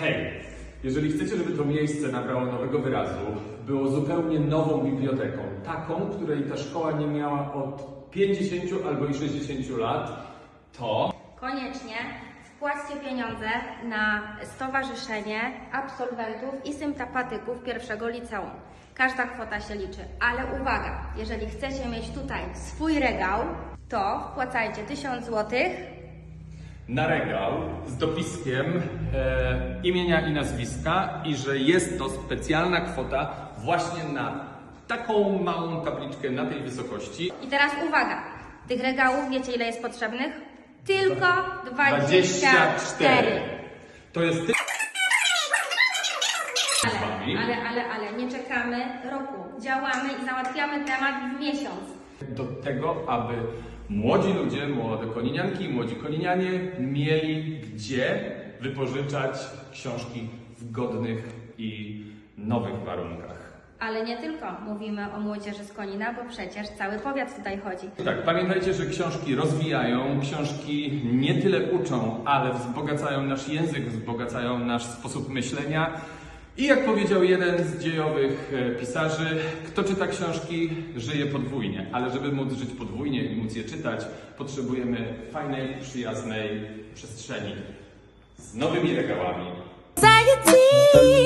Hej, jeżeli chcecie, żeby to miejsce nabrało nowego wyrazu, było zupełnie nową biblioteką, taką, której ta szkoła nie miała od 50 albo i 60 lat, to Koniecznie wpłaćcie pieniądze na Stowarzyszenie Absolwentów i Sympatyków pierwszego liceum. Każda kwota się liczy, ale uwaga, jeżeli chcecie mieć tutaj swój regał, to wpłacajcie 1000 zł. Na regał z dopiskiem e, imienia i nazwiska i że jest to specjalna kwota właśnie na taką małą tabliczkę na tej wysokości. I teraz uwaga, tych regałów wiecie ile jest potrzebnych? Tylko 24. 24. To jest ty... z wami. Ale, ale, ale, ale nie czekamy roku. Działamy i załatwiamy temat w miesiąc. Do tego, aby młodzi ludzie, młode koninianki, młodzi koninianie mieli gdzie wypożyczać książki w godnych i nowych warunkach. Ale nie tylko mówimy o młodzieży z Konina, bo przecież cały powiat tutaj chodzi. Tak, pamiętajcie, że książki rozwijają, książki nie tyle uczą, ale wzbogacają nasz język, wzbogacają nasz sposób myślenia. I jak powiedział jeden z dziejowych e, pisarzy, kto czyta książki, żyje podwójnie, ale żeby móc żyć podwójnie i móc je czytać, potrzebujemy fajnej, przyjaznej przestrzeni. Z nowymi regałami, Anxiety,